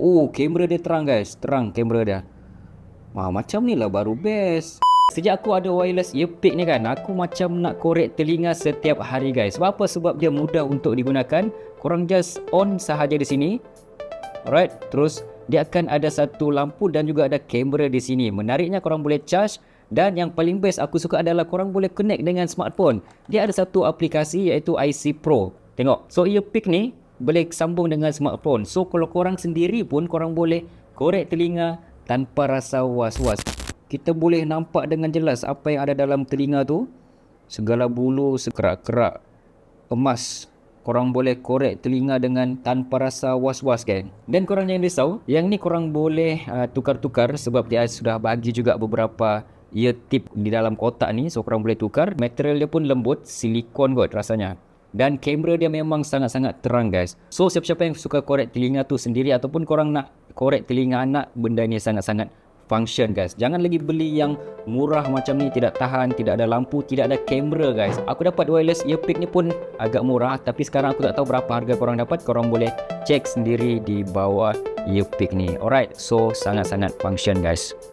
Oh, kamera dia terang guys. Terang kamera dia. Wah, macam ni lah baru best. Sejak aku ada wireless earpick ni kan, aku macam nak korek telinga setiap hari guys. Sebab apa? Sebab dia mudah untuk digunakan. Korang just on sahaja di sini. Alright, terus dia akan ada satu lampu dan juga ada kamera di sini. Menariknya korang boleh charge dan yang paling best aku suka adalah korang boleh connect dengan smartphone. Dia ada satu aplikasi iaitu IC Pro. Tengok. So earpick ni boleh sambung dengan smartphone. So kalau korang sendiri pun korang boleh korek telinga tanpa rasa was-was. Kita boleh nampak dengan jelas apa yang ada dalam telinga tu. Segala bulu, sekerak-kerak, emas. Korang boleh korek telinga dengan tanpa rasa was-was kan. Dan korang jangan risau, yang ni korang boleh uh, tukar-tukar sebab dia sudah bagi juga beberapa ear tip di dalam kotak ni. So korang boleh tukar. Material dia pun lembut, silikon kot rasanya. Dan kamera dia memang sangat-sangat terang guys. So siapa-siapa yang suka korek telinga tu sendiri ataupun korang nak korek telinga anak, benda ni sangat-sangat function guys. Jangan lagi beli yang murah macam ni tidak tahan, tidak ada lampu, tidak ada kamera guys. Aku dapat wireless earpick ni pun agak murah tapi sekarang aku tak tahu berapa harga korang dapat. Korang boleh cek sendiri di bawah earpick ni. Alright, so sangat-sangat function guys.